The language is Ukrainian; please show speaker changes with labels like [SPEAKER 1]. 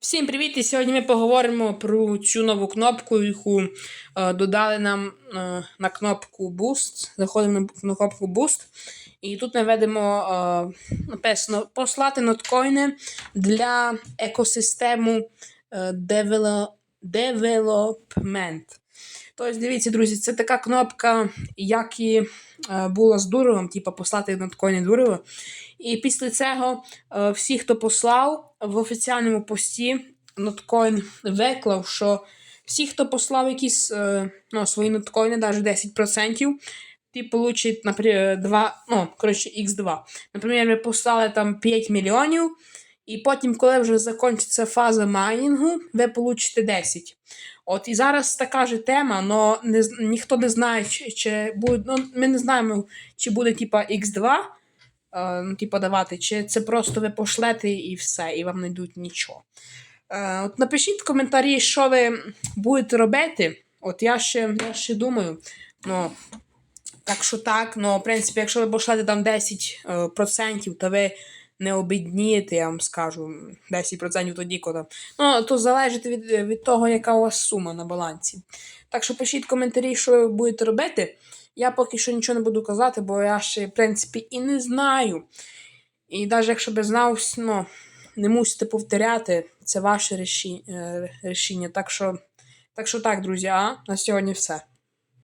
[SPEAKER 1] Всім привіт! І сьогодні ми поговоримо про цю нову кнопку, яку е, додали нам е, на кнопку Boost. Заходимо на, кнопку Boost. І тут ми ведемо е, написано послати ноткоїни для екосистему е, Development. Тобто, дивіться, друзі, це така кнопка, як і е, була з Дуровим, типу послати ноткоїни Дурово. І після цього е, всі, хто послав в офіціальному пості, ноткоін виклав, що всі, хто послав якісь е, ну, свої ноткоїни, навіть 10%, ті получать, наприклад, 2, ну, коротше, X2. Наприклад, ви послали там 5 мільйонів, і потім, коли вже закінчиться фаза майнінгу, ви получите 10. От і зараз така ж тема, але не, ніхто не знає, чи, чи буде, ну, ми не знаємо, чи буде типа X2, е, ну, типу, давати, чи це просто ви пошлете і все, і вам не йдуть нічого. Е, от напишіть в коментарі, що ви будете робити. От я ще, я ще думаю. Ну, так що так, ну, в принципі, якщо ви пошлете там 10%, е, то ви не обіднієте, я вам скажу. 10% тоді, коли. Ну, то залежить від, від того, яка у вас сума на балансі. Так що пишіть коментарі, що ви будете робити. Я поки що нічого не буду казати, бо я ще, в принципі, і не знаю. І навіть якщо би знав, ну, не мусите повторяти, це ваше е, рішення. Так що, так що так, друзі, а на сьогодні все.